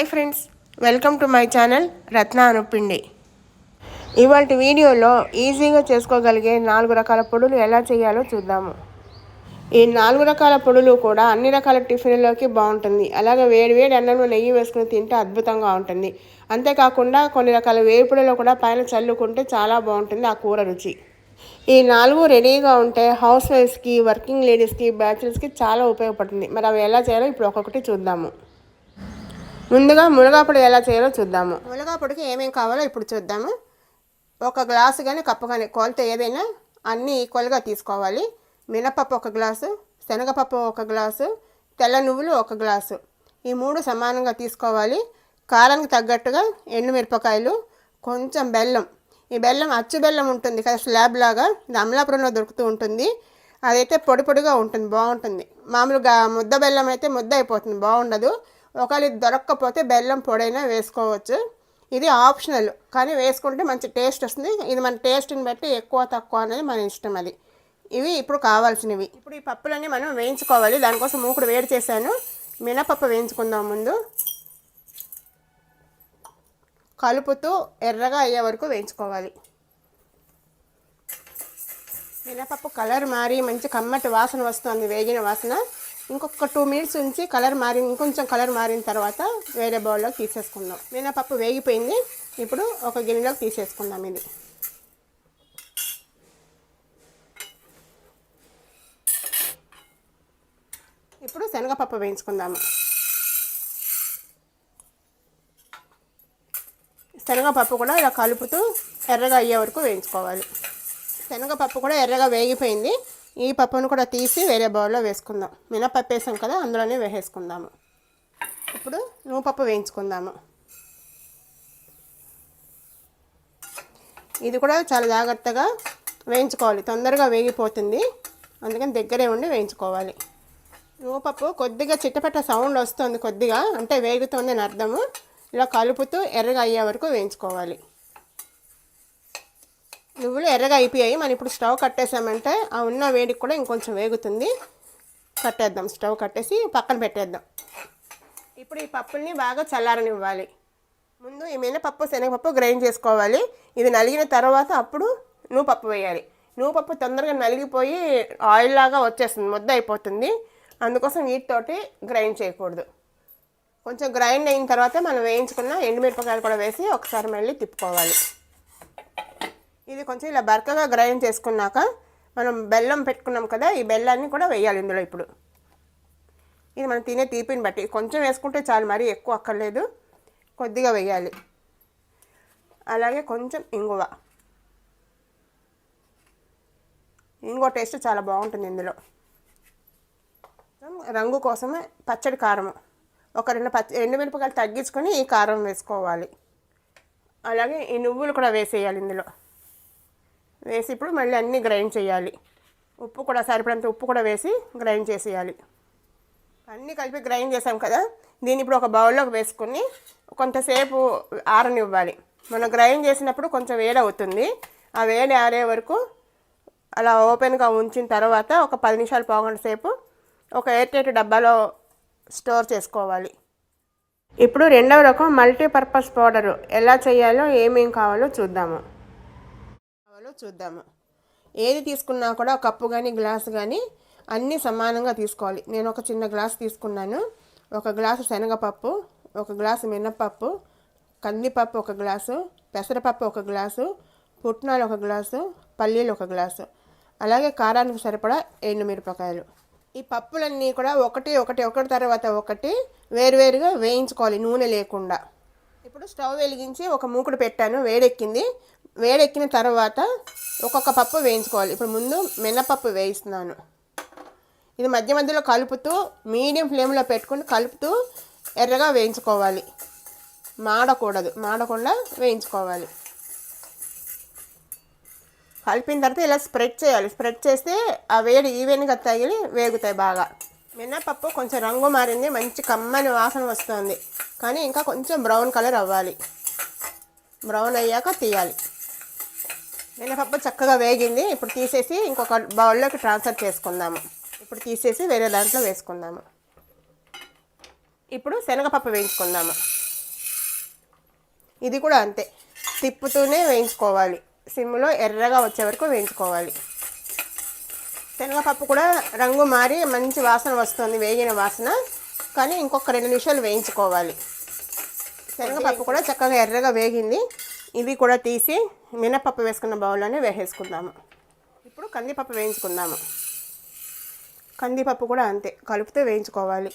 Hi friends welcome to my channel Ratna Anupindi. ఇవాళ వీడియోలో ఈజీగా చేసుకోగలిగే నాలుగు రకాల పొడులు ఎలా చేయాలో చూద్దాము. ఈ నాలుగు రకాల పొడులు కూడా అన్ని రకాల టిఫిన్లోకి బాగుంటుంది. అలాగే వేడి వేడి అన్నంలో నెయ్యి వేసుకుని తింటే అద్భుతంగా ఉంటుంది. అంతేకాకుండా కొన్ని రకాల వేపుడులో కూడా పైన చల్లుకుంటే చాలా బాగుంటుంది ఆ కూర రుచి. ఈ నాలుగు రెడీగా ఉంటే హౌస్ వైఫ్స్కి వర్కింగ్ లేడీస్కి బ్యాచిలర్స్కి చాలా ఉపయోగపడుతుంది. మరి అవి ఎలా చేయాలో ఇప్పుడు ఒక్కొక్కటి చూద్దాము. ముందుగా మునగాపొడి ఎలా చేయాలో చూద్దాము. మునగాపొడికి ఏమేమి కావాలో ఇప్పుడు చూద్దాము. ఒక గ్లాసు కానీ కప్పు కానీ కొలత ఏదైనా అన్నీ ఈక్వల్గా తీసుకోవాలి. మినపప్పు ఒక గ్లాసు శనగపప్పు ఒక గ్లాసు తెల్ల నువ్వులు ఒక గ్లాసు. ఈ మూడు సమానంగా తీసుకోవాలి. కారానికి తగ్గట్టుగా ఎండుమిరపకాయలు కొంచెం బెల్లం. ఈ బెల్లం అచ్చు బెల్లం ఉంటుంది కదా స్లాబ్ లాగా. ఇది అమలాపురంలో దొరుకుతూ ఉంటుంది. అదైతే పొడి పొడిగా ఉంటుంది బాగుంటుంది. మామూలుగా ముద్ద బెల్లం అయితే ముద్ద అయిపోతుంది బాగుండదు. ఒకవేళ ఇది దొరక్కపోతే బెల్లం పొడైనా వేసుకోవచ్చు. ఇది ఆప్షనల్ కానీ వేసుకుంటే మంచి టేస్ట్ వస్తుంది. ఇది మన టేస్ట్ని బట్టి ఎక్కువ తక్కువ అనేది మన ఇష్టం అది. ఇవి ఇప్పుడు కావాల్సినవి. ఇప్పుడు ఈ పప్పులన్నీ మనం వేయించుకోవాలి. దానికోసం మూకుడు వేడి చేశాను. మినపప్పు వేయించుకుందాం ముందు. కలుపుతూ ఎర్రగా అయ్యే వరకు వేయించుకోవాలి. మినపప్పు కలర్ మారి మంచి కమ్మటి వాసన వస్తుంది వేగిన వాసన. ఇంకొక టూ మినిట్స్ ఉంచి కలర్ మారి ఇంకొంచెం కలర్ మారిన తర్వాత వేరే బౌల్లోకి తీసేసుకుందాం. మినపప్పు వేగిపోయింది. ఇప్పుడు ఒక గిన్నెలోకి తీసేసుకుందాం ఇది. ఇప్పుడు శనగపప్పు వేయించుకుందాము. శనగపప్పు కూడా ఇలా కలుపుతూ ఎర్రగా అయ్యే వరకు వేయించుకోవాలి. శనగపప్పు కూడా ఎర్రగా వేగిపోయింది. ఈ పప్పును కూడా తీసి వేరే బౌల్లో వేసుకుందాం. మినపప్పు వేసాం కదా అందులోనే వేసేసుకుందాము. ఇప్పుడు నువ్వుపప్పు వేయించుకుందాము. ఇది కూడా చాలా జాగ్రత్తగా వేయించుకోవాలి. తొందరగా వేగిపోతుంది. అందుకని దగ్గరే ఉండి వేయించుకోవాలి. నువ్వుపప్పు కొద్దిగా చిట్టపట్ట సౌండ్ వస్తుంది కొద్దిగా అంటే వేగుతుంది అని అర్థము. ఇలా కలుపుతూ ఎర్రగా అయ్యే వరకు వేయించుకోవాలి. నువ్వులు ఎర్రగా అయిపోయాయి. మనం ఇప్పుడు స్టవ్ కట్టేసామంటే ఆ ఉన్న వేడికి కూడా ఇంకొంచెం వేగుతుంది. కట్టేద్దాం. స్టవ్ కట్టేసి పక్కన పెట్టేద్దాం. ఇప్పుడు ఈ పప్పుల్ని బాగా చల్లారనివ్వాలి. ముందు ఈ మినపప్పు శనగపప్పు గ్రైండ్ చేసుకోవాలి. ఇది నలిగిన తర్వాత అప్పుడు నువ్వు పప్పు వేయాలి. నువ్వు పప్పు తొందరగా నలిగిపోయి ఆయిల్ లాగా వచ్చేస్తుంది. ముద్ద అయిపోతుంది. అందుకోసం వీటితోటి గ్రైండ్ చేయకూడదు. కొంచెం గ్రైండ్ అయిన తర్వాత మనం వేయించుకున్న ఎండుమిరపకాయలు కూడా వేసి ఒకసారి మళ్ళీ తిప్పుకోవాలి. ఇది కొంచెం ఇలా బరకగా గ్రైండ్ చేసుకున్నాక మనం బెల్లం పెట్టుకున్నాం కదా ఈ బెల్లాన్ని కూడా వేయాలి ఇందులో ఇప్పుడు. ఇది మనం తినే తీపిని బట్టి. కొంచెం వేసుకుంటే చాలు మరీ ఎక్కువ అక్కర్లేదు. కొద్దిగా వేయాలి. అలాగే కొంచెం ఇంగువ. ఇంగువ టేస్ట్ చాలా బాగుంటుంది ఇందులో. రంగు కోసమే పచ్చడి కారము ఒక రెండు పచ్చ ఎండుమిరపకాయలు తగ్గించుకొని ఈ కారం వేసుకోవాలి. అలాగే ఈ నువ్వులు కూడా వేసేయాలి ఇందులో. వేసి ఇప్పుడు మళ్ళీ అన్నీ గ్రైండ్ చేయాలి. ఉప్పు కూడా సరిపడంత ఉప్పు కూడా వేసి గ్రైండ్ చేసేయాలి. అన్నీ కలిపి గ్రైండ్ చేసాం కదా దీన్ని ఇప్పుడు ఒక బౌల్లోకి వేసుకుని కొంతసేపు ఆరనివ్వాలి. మనం గ్రైండ్ చేసినప్పుడు కొంచెం వేడి అవుతుంది. ఆ వేడి ఆరే వరకు అలా ఓపెన్గా ఉంచిన తర్వాత ఒక పది నిమిషాలు పోగంట సేపు ఒక ఎయిర్టైట్ డబ్బాలో స్టోర్ చేసుకోవాలి. ఇప్పుడు రెండవ రకం మల్టీపర్పస్ పౌడరు. ఎలా చేయాలో ఏమేం కావాలో చూద్దాము. చూద్దాము. ఏది తీసుకున్నా కూడా కప్పు కానీ గ్లాస్ కానీ అన్నీ సమానంగా తీసుకోవాలి. నేను ఒక చిన్న గ్లాస్ తీసుకున్నాను. ఒక గ్లాసు శనగపప్పు ఒక గ్లాసు మినపప్పు కందిపప్పు ఒక గ్లాసు పెసరపప్పు ఒక గ్లాసు పుట్నాలు ఒక గ్లాసు పల్లీలు ఒక గ్లాసు. అలాగే కారానికి సరిపడా ఎండుమిరపకాయలు ఈ పప్పులన్నీ కూడా ఒకటి ఒకటి ఒకటి తర్వాత ఒకటి వేరువేరుగా వేయించుకోవాలి నూనె లేకుండా. ఇప్పుడు స్టవ్ వెలిగించి ఒక మూకుడు పెట్టాను వేడెక్కింది. వేడెక్కిన తర్వాత ఒక్కొక్క పప్పు వేయించుకోవాలి. ఇప్పుడు ముందు మినపప్పు వేయిస్తున్నాను. ఇది మధ్య మధ్యలో కలుపుతూ మీడియం ఫ్లేమ్లో పెట్టుకుని కలుపుతూ ఎర్రగా వేయించుకోవాలి. మాడకూడదు. మాడకుండా వేయించుకోవాలి. కలిపిన తర్వాత ఇలా స్ప్రెడ్ చేయాలి. స్ప్రెడ్ చేస్తే ఆ వేడి ఈవెన్గా తగిలి వేగుతాయి బాగా. మినపప్పు కొంచెం రంగు మారింది. మంచి కమ్మని వాసన వస్తుంది. కానీ ఇంకా కొంచెం బ్రౌన్ కలర్ అవ్వాలి. బ్రౌన్ అయ్యాక తీయాలి. మినపప్పు చక్కగా వేగింది. ఇప్పుడు తీసేసి ఇంకొక బౌల్లోకి ట్రాన్స్ఫర్ చేసుకుందాము. ఇప్పుడు తీసేసి వేరే దాంట్లో వేసుకుందాము. ఇప్పుడు శనగపప్పు వేయించుకుందాము. ఇది కూడా అంతే. తిప్పుతూనే వేయించుకోవాలి. సిమ్లో ఎర్రగా వచ్చే వరకు వేయించుకోవాలి. శనగపప్పు కూడా రంగు మారి మంచి వాసన వస్తుంది వేగిన వాసన. కానీ ఇంకొక రెండు నిమిషాలు వేయించుకోవాలి. శనగపప్పు కూడా చక్కగా ఎర్రగా వేగింది. ఇవి కూడా తీసి మినపప్పు వేసుకున్న బౌల్లోనే వేసేసుకుందాము. ఇప్పుడు కందిపప్పు వేయించుకుందాము. కందిపప్పు కూడా అంతే కలుపుతూ వేయించుకోవాలి.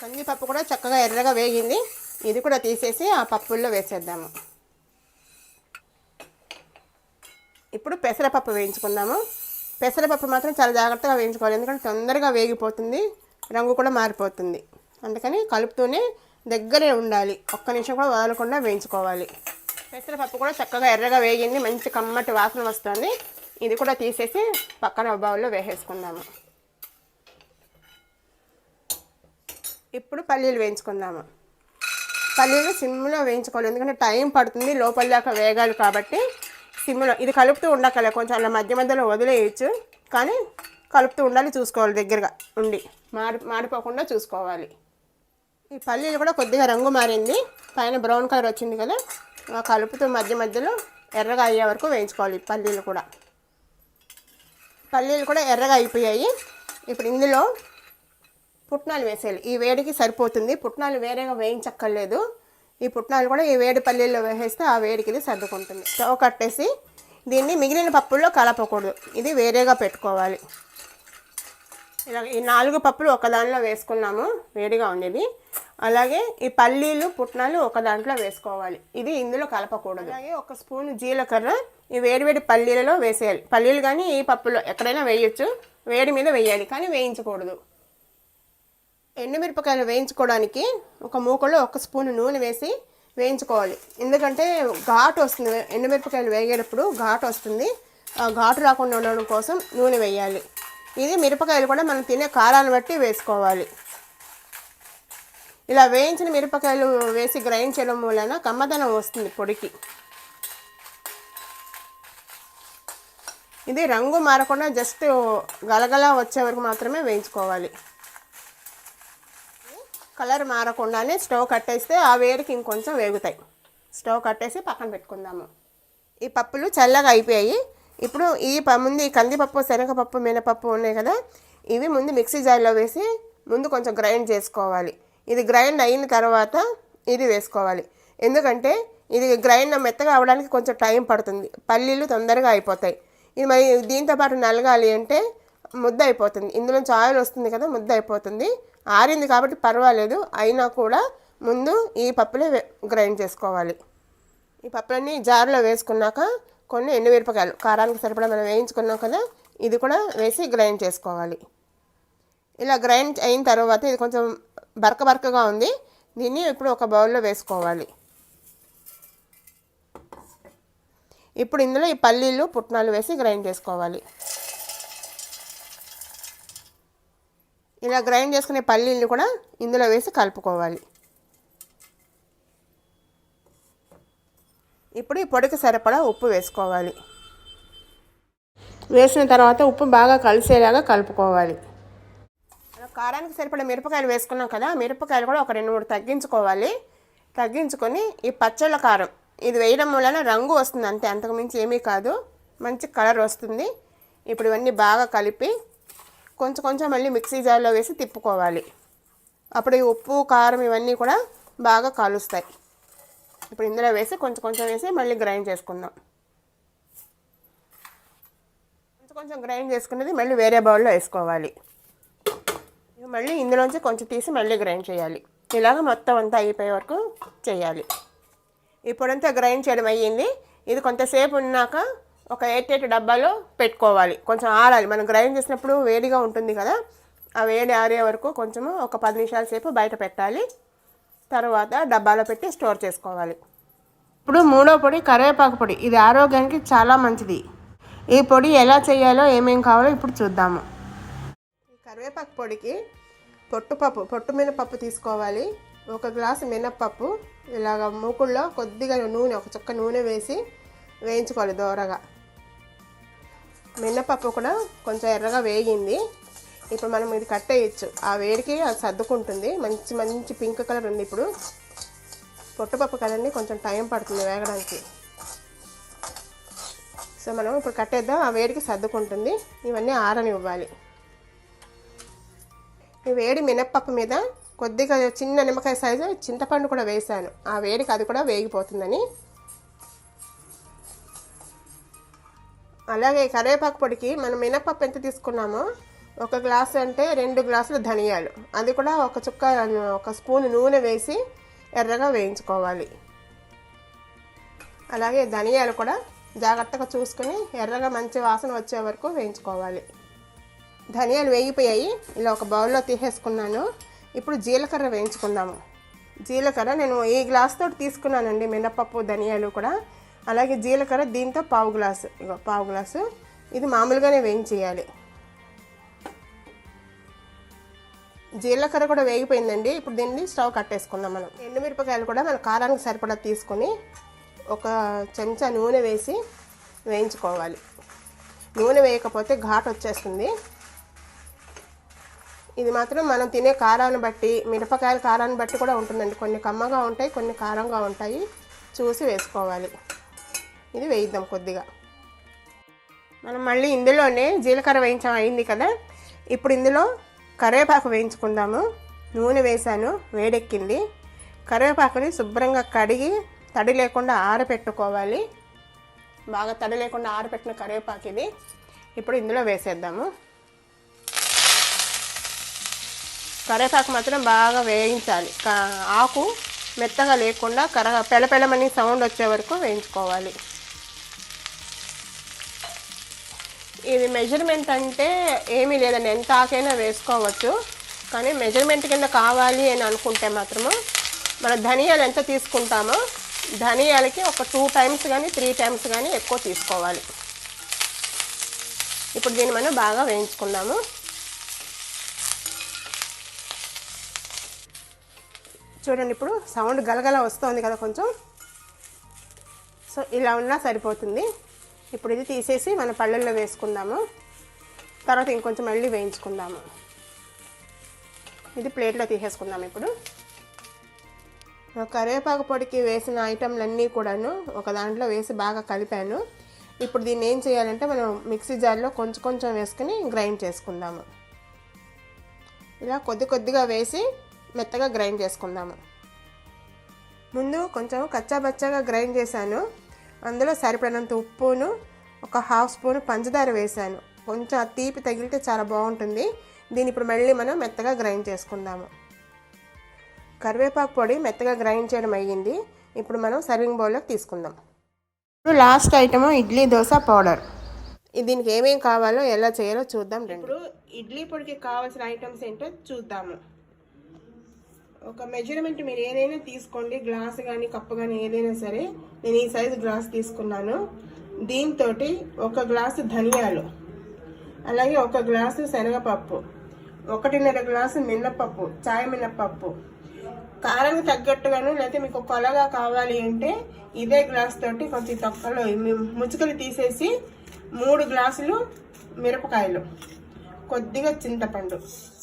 కందిపప్పు కూడా చక్కగా ఎర్రగా వేగింది. ఇది కూడా తీసేసి ఆ పప్పుల్లో వేసేద్దాము. ఇప్పుడు పెసరపప్పు వేయించుకుందాము. పెసరపప్పు మాత్రం చాలా జాగ్రత్తగా వేయించుకోవాలి ఎందుకంటే తొందరగా వేగిపోతుంది రంగు కూడా మారిపోతుంది. అందుకని కలుపుతూనే దగ్గరే ఉండాలి. ఒక్క నిమిషం కూడా వదలకుండా వేయించుకోవాలి. పెసరపప్పు కూడా చక్కగా ఎర్రగా వేగింది. మంచి కమ్మటి వాసన వస్తుంది. ఇది కూడా తీసేసి పక్కన బౌల్లో వేసేసుకుందాము. ఇప్పుడు పల్లీలు వేయించుకుందాము. పల్లీలు సిమ్లో వేయించుకోవాలి. ఎందుకంటే టైం పడుతుంది. లోపల దాకా వేగాలి కాబట్టి సిమ్లో ఇది కలుపుతూ ఉండకలే కొంచెం అలా మధ్య మధ్యలో వదిలేయచ్చు. కానీ కలుపుతూ ఉండాలి చూసుకోవాలి దగ్గరగా ఉండి. మాడి మాడిపోకుండా చూసుకోవాలి. ఈ పల్లీలు కూడా కొద్దిగా రంగు మారింది. పైన బ్రౌన్ కలర్ వచ్చింది కదా. కలుపుతూ మధ్య మధ్యలో ఎర్రగా అయ్యే వరకు వేయించుకోవాలి పల్లీలు కూడా. పల్లీలు కూడా ఎర్రగా అయిపోయాయి. ఇప్పుడు ఇందులో పుట్నాలు వేసేయాలి. ఈ వేడికి సరిపోతుంది. పుట్నాలు వేరేగా వేయించక్కర్లేదు. ఈ పుట్నాలు కూడా ఈ వేడి పల్లీల్లో వేసేస్తే ఆ వేడికి ఇది సర్దుకుంటుంది. స్టవ్ కట్టేసి దీన్ని మిగిలిన పప్పుల్లో కలపకూడదు. ఇది వేరేగా పెట్టుకోవాలి. ఇలా ఈ నాలుగు పప్పులు ఒకదానిలో వేసుకున్నాము. వేడిగా ఉంది అలాగే ఈ పల్లీలు పుట్నాలు ఒక దాంట్లో వేసుకోవాలి. ఇది ఇందులో కలపకూడదు. అలాగే ఒక స్పూన్ జీలకర్ర ఈ వేడివేడి పల్లీలలో వేసేయాలి. పల్లీలు కానీ ఈ పప్పులో ఎక్కడైనా వేయొచ్చు. వేడి మీద వేయాలి కానీ వేయించకూడదు. ఎండుమిరపకాయలు వేయించుకోవడానికి ఒక మూకలో ఒక స్పూన్ నూనె వేసి వేయించుకోవాలి. ఎందుకంటే ఘాటు వస్తుంది. ఎండుమిరపకాయలు వేగేటప్పుడు ఘాటు వస్తుంది. ఆ ఘాటు రాకుండా ఉండడం కోసం నూనె వేయాలి. ఇది మిరపకాయలు కూడా మనం తినే కారాన్ని బట్టి వేసుకోవాలి. ఇలా వేయించిన మిరపకాయలు వేసి గ్రైండ్ చేయడం వలన కమ్మదనం వస్తుంది పొడికి. ఇది రంగు మారకుండా జస్ట్ గలగల వచ్చే వరకు మాత్రమే వేయించుకోవాలి. కలర్ మారకుండానే స్టవ్ కట్టేస్తే ఆ వేడికి ఇంకొంచెం వేగుతాయి. స్టవ్ కట్టేసి పక్కన పెట్టుకుందాము. ఈ పప్పులు చల్లగా అయిపోయాయి. ఇప్పుడు ఈ ముందు ఈ కందిపప్పు శనగపప్పు మినపప్పు ఉన్నాయి కదా ఇవి ముందు మిక్సీ జార్లో వేసి ముందు కొంచెం గ్రైండ్ చేసుకోవాలి. ఇది గ్రైండ్ అయిన తర్వాత ఇది వేసుకోవాలి. ఎందుకంటే ఇది గ్రైండ్ మెత్తగా అవడానికి కొంచెం టైం పడుతుంది. పల్లీలు తొందరగా అయిపోతాయి. ఇది మరి దీంతో పాటు నలగాలి అంటే ముద్ద అయిపోతుంది. ఇందులోంచి ఆయిల్ వస్తుంది కదా ముద్ద అయిపోతుంది. ఆరింది కాబట్టి పర్వాలేదు. అయినా కూడా ముందు ఈ పప్పులే గ్రైండ్ చేసుకోవాలి. ఈ పప్పులన్నీ జార్లో వేసుకున్నాక కొన్ని ఎండుమిరపకాయలు కారానికి సరిపడా మనం వేయించుకున్నాం కదా ఇది కూడా వేసి గ్రైండ్ చేసుకోవాలి. ఇలా గ్రైండ్ అయిన తర్వాత ఇది కొంచెం బరక బరకగా ఉంది. దీన్ని ఇప్పుడు ఒక బౌల్లో వేసుకోవాలి. ఇప్పుడు ఇందులో ఈ పల్లీలు పుట్నాలు వేసి గ్రైండ్ చేసుకోవాలి. ఇలా గ్రైండ్ చేసుకునే పల్లీలు కూడా ఇందులో వేసి కలుపుకోవాలి. ఇప్పుడు ఈ పొడికి సరిపడా ఉప్పు వేసుకోవాలి. వేసిన తర్వాత ఉప్పు బాగా కలిసేలాగా కలుపుకోవాలి. కారానికి సరిపడా మిరపకాయలు వేసుకున్నాం కదా మిరపకాయలు కూడా ఒక రెండు మూడు తగ్గించుకోవాలి. తగ్గించుకొని ఈ పచ్చళ్ళ కారం ఇది వేయడం వలన రంగు వస్తుంది అంతే అంతకుమించి ఏమీ కాదు. మంచి కలర్ వస్తుంది. ఇప్పుడు ఇవన్నీ బాగా కలిపి కొంచెం కొంచెం మళ్ళీ మిక్సీ జార్లో వేసి తిప్పుకోవాలి. అప్పుడు ఈ ఉప్పు కారం ఇవన్నీ కూడా బాగా కలుస్తాయి. ఇప్పుడు ఇందులో వేసి కొంచెం కొంచెం వేసి మళ్ళీ గ్రైండ్ చేసుకుందాం. కొంచెం కొంచెం గ్రైండ్ చేసుకున్నది మళ్ళీ వేరే బౌల్లో వేసుకోవాలి. మళ్ళీ ఇందులోంచి కొంచెం తీసి మళ్ళీ గ్రైండ్ చేయాలి. ఇలాగ మొత్తం అంతా అయిపోయే వరకు చేయాలి. ఇప్పుడంతా గ్రైండ్ చేయడం అయ్యింది. ఇది కొంతసేపు ఉన్నాక ఒక ఎయిట్ ఎయిట్ డబ్బాలో పెట్టుకోవాలి. కొంచెం ఆరాలి. మనం గ్రైండ్ చేసినప్పుడు వేడిగా ఉంటుంది కదా ఆ వేడి ఆరే వరకు కొంచెము ఒక పది నిమిషాల సేపు బయట పెట్టాలి. తర్వాత డబ్బాలో పెట్టి స్టోర్ చేసుకోవాలి. ఇప్పుడు మూడో పొడి కరివేపాకు పొడి. ఇది ఆరోగ్యానికి చాలా మంచిది. ఈ పొడి ఎలా చేయాలో ఏమేం కావాలో ఇప్పుడు చూద్దాము. ఈ కరివేపాకు పొడికి పొట్టుపప్పు పొట్టు మినపప్పు తీసుకోవాలి. ఒక గ్లాసు మినప్పప్పు ఇలాగ మూకుల్లో కొద్దిగా నూనె ఒక చుక్క నూనె వేసి వేయించుకోవాలి దోరగా. మినపప్పు కూడా కొంచెం ఎర్రగా వేగింది. ఇప్పుడు మనం ఇది కట్టేయచ్చు ఆ వేడికి అది సర్దుకుంటుంది. మంచి మంచి పింక్ కలర్ ఉంది ఇప్పుడు. పొట్టుపప్పు కదండి కొంచెం టైం పడుతుంది వేగడానికి. సో మనం ఇప్పుడు కట్టేద్దాం ఆ వేడికి సర్దుకుంటుంది. ఇవన్నీ ఆరని ఇవ్వాలి వేడి మినప్పప్పు మీద కొద్దిగా చిన్న నిమ్మకాయ సైజు చింతపండు కూడా వేసాను. ఆ వేడికి అది కూడా వేగిపోతుందని. అలాగే కరివేపాకు పొడికి మనం మినప్పప్పు ఎంత తీసుకున్నామో ఒక గ్లాసు అంటే రెండు గ్లాసులు ధనియాలు. అది కూడా ఒక చుక్క ఒక స్పూన్ నూనె వేసి ఎర్రగా వేయించుకోవాలి. అలాగే ధనియాలు కూడా జాగ్రత్తగా చూసుకొని ఎర్రగా మంచి వాసన వచ్చే వరకు వేయించుకోవాలి. ధనియాలు వేగిపోయాయి. ఇలా ఒక బౌల్లో తీసేసుకున్నాను. ఇప్పుడు జీలకర్ర వేయించుకుందాము. జీలకర్ర నేను ఈ గ్లాస్ తోటి తీసుకున్నానండి మినపప్పు ధనియాలు కూడా. అలాగే జీలకర్ర దీంతో పావు గ్లాసు ఇగో పావు గ్లాసు. ఇది మామూలుగానే వేయించేయాలి. జీలకర్ర కూడా వేగిపోయిందండి. ఇప్పుడు దీన్ని స్టవ్ కట్టేసుకుందాం మనం. ఎండుమిరపకాయలు కూడా మన కారానికి సరిపడా తీసుకొని ఒక చెంచా నూనె వేసి వేయించుకోవాలి. నూనె వేయకపోతే ఘాట్ వచ్చేస్తుంది. ఇది మాత్రం మనం తినే కారాన్ని బట్టి మిరపకాయల కారాన్ని బట్టి కూడా ఉంటుందండి. కొన్ని కమ్మగా ఉంటాయి కొన్ని కారంగా ఉంటాయి. చూసి వేసుకోవాలి. ఇది వేయిద్దాం కొద్దిగా. మనం మళ్ళీ ఇందులోనే జీలకర్ర వేయించడం అయింది కదా? ఇప్పుడు ఇందులో కరివేపాకు వేయించుకుందాము. నూనె వేసాను వేడెక్కింది. కరివేపాకుని శుభ్రంగా కడిగి తడి లేకుండా ఆరబెట్టుకోవాలి బాగా తడి లేకుండా ఆరబెట్టిన కరివేపాకు ఇది. ఇప్పుడు ఇందులో వేసేద్దాము. కరివేపాకు మాత్రం బాగా వేయించాలి. ఆకు మెత్తగా లేకుండా కర పెళపెళమని సౌండ్ వచ్చే వరకు వేయించుకోవాలి. ఇది మెజర్మెంట్ అంటే ఏమీ లేదండి. ఎంత ఆకైనా వేసుకోవచ్చు. కానీ మెజర్మెంట్ కింద కావాలి అని అనుకుంటే మాత్రము మన ధనియాలు ఎంత తీసుకుంటామో ధనియాలకి ఒక టూ టైమ్స్ కానీ త్రీ టైమ్స్ కానీ ఎక్కువ తీసుకోవాలి. ఇప్పుడు దీన్ని మనం బాగా వేయించుకున్నాము చూడండి ఇప్పుడు సౌండ్ గలగల వస్తుంది కదా కొంచెం. సో ఇలా ఉన్నా సరిపోతుంది. ఇప్పుడు ఇది తీసేసి మన పళ్ళల్లో వేసుకుందాము. తర్వాత ఇంకొంచెం మళ్ళీ వేయించుకుందాము. ఇది ప్లేట్లో తీసేసుకుందాం ఇప్పుడు. కరివేపాకు పొడికి వేసిన ఐటెంలన్నీ కూడాను ఒక దాంట్లో వేసి బాగా కలిపాను. ఇప్పుడు దీన్ని ఏం చేయాలంటే మనం మిక్సీ జార్లో కొంచెం కొంచెం వేసుకుని గ్రైండ్ చేసుకుందాము. ఇలా కొద్ది కొద్దిగా వేసి మెత్తగా గ్రైండ్ చేసుకుందాము. ముందు కొంచెం కచ్చాబచ్చాగా గ్రైండ్ చేశాను. అందులో సరిపడినంత ఉప్పును ఒక హాఫ్ స్పూన్ పంచదార వేశాను. కొంచెం ఆ తీపి తగిలితే చాలా బాగుంటుంది. దీన్ని ఇప్పుడు మళ్ళీ మనం మెత్తగా గ్రైండ్ చేసుకుందాము. కరివేపాకు పొడి మెత్తగా గ్రైండ్ చేయడం అయ్యింది. ఇప్పుడు మనం సర్వింగ్ బౌల్లోకి తీసుకుందాం. ఇప్పుడు last item idli dosa powder. దీనికి ఏమేమి కావాలో ఎలా చేయాలో చూద్దాం ఇప్పుడు ఇడ్లీ పొడికి కావాల్సిన ఐటమ్స్ ఏంటో చూద్దాము. ఒక మెజర్మెంట్ మీరు ఏదైనా తీసుకోండి గ్లాస్ కానీ కప్పు కానీ ఏదైనా సరే నేను ఈ సైజు గ్లాస్ తీసుకున్నాను. దీంతో ఒక గ్లాసు ధనియాలు అలాగే ఒక గ్లాసు శనగపప్పు ఒకటిన్నర గ్లాసు మిన్నపప్పు చాయ్ మినపప్పు. కారం తగ్గట్టుగాను లేకపోతే మీకు కొలగా కావాలి అంటే ఇదే గ్లాస్ తోటి కొంచెం తక్కువలో ముచ్చుకలు తీసేసి మూడు గ్లాసులు మిరపకాయలు కొద్దిగా చింతపండు.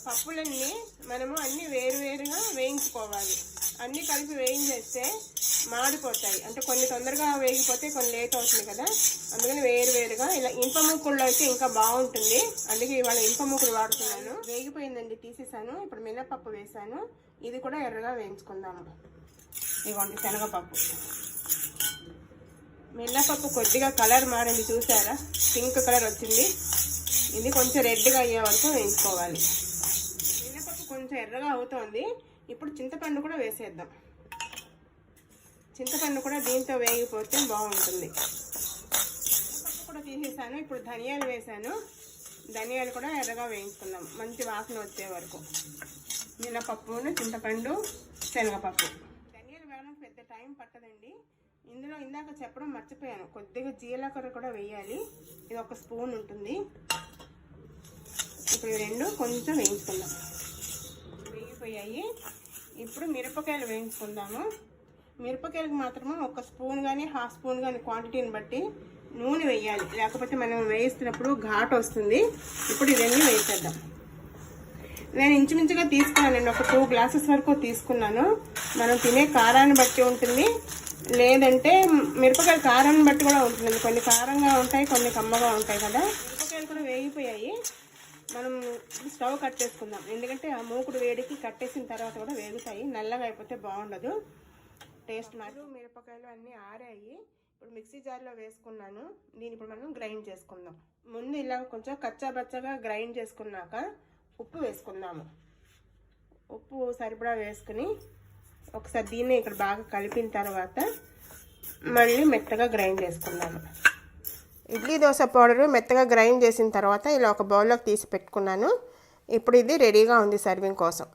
పప్పులన్నీ మనము అన్ని వేరువేరుగా వేయించుకోవాలి. అన్నీ కలిపి వేయించేస్తే మాడిపోతాయి. అంటే కొన్ని తొందరగా వేగిపోతే కొన్ని లేట్ అవుతుంది కదా. అందుకని వేరువేరుగా ఇలా ఇంప ముక్కుల్లో అయితే ఇంకా బాగుంటుంది. అందుకే ఇవాళ ఇంప ముక్కులు వాడుతున్నాను. వేగిపోయిందండి తీసేసాను. ఇప్పుడు మినపప్పు వేసాను. ఇది కూడా ఎర్రగా వేయించుకుందాము. ఇవ్వండి శనగపప్పు. మినపప్పు కొద్దిగా కలర్ మారింది చూసారా? పింక్ కలర్ వచ్చింది. ఇది కొంచెం రెడ్గా అయ్యే వరకు వేయించుకోవాలి. కొంచెం ఎర్రగా అవుతోంది. ఇప్పుడు చింతపండు కూడా వేసేద్దాం. చింతపండు కూడా దీంతో వేగిపోతే బాగుంటుంది. మినపప్పు కూడా తీసేసాను. ఇప్పుడు ధనియాలు వేసాను. ధనియాలు కూడా ఎర్రగా వేయించుకుందాం. మంచి వాసన వచ్చే వరకు. మినపప్పును చింతపండు శనగపప్పు. ధనియాలు వేయడానికి పెద్ద టైం పట్టదండి. ఇందులో ఇందాక చెప్పడం మర్చిపోయాను. కొద్దిగా జీలకర్ర కూడా వేయాలి. ఇది ఒక స్పూన్ ఉంటుంది. ఇప్పుడు ఈ రెండు కొంచెం వేయించుకుందాం. అయిపోయాయి ఇప్పుడు మిరపకాయలు వేయించుకుందాము. మిరపకాయలకు మాత్రము ఒక స్పూన్ కానీ హాఫ్ స్పూన్ కానీ క్వాంటిటీని బట్టి నూనె వేయాలి. లేకపోతే మనం వేయిస్తున్నప్పుడు ఘాట్ వస్తుంది. ఇప్పుడు ఇవన్నీ వేసేద్దాం. నేను ఇంచుమించుగా తీసుకున్నానండి ఒక టూ గ్లాసెస్ వరకు తీసుకున్నాను. మనం తినే కారాన్ని బట్టి ఉంటుంది. లేదంటే మిరపకాయల కారాన్ని బట్టి కూడా ఉంటుంది. కొన్ని కారంగా ఉంటాయి కొన్ని కమ్మగా ఉంటాయి కదా. మిరపకాయలు కూడా వేగిపోయాయి. మనం స్టవ్ కట్ చేసుకుందాం. ఎందుకంటే ఆ మూకుడు వేడికి కట్టేసిన తర్వాత కూడా వేగుతాయి. నల్లగా అయిపోతే బాగుండదు. టేస్ట్ మారు మిరపకాయలు అన్నీ ఆరాయి. ఇప్పుడు మిక్సీ జార్లో వేసుకున్నాను. దీని ఇప్పుడు మనం గ్రైండ్ చేసుకుందాం. ముందు ఇలా కొంచెం కచ్చాబచ్చగా గ్రైండ్ చేసుకున్నాక ఉప్పు వేసుకుందాము. ఉప్పు సరిపడా వేసుకుని ఒకసారి దీన్ని ఇక్కడ బాగా కలిపిన తర్వాత మళ్ళీ మెత్తగా గ్రైండ్ చేసుకుందాము. ఇడ్లీ దోశ పౌడర్ మెత్తగా గ్రైండ్ చేసిన తర్వాత ఇలా ఒక బౌల్లోకి తీసి పెట్టుకున్నాను. ఇప్పుడు ఇది రెడీగా ఉంది సర్వింగ్ కోసం.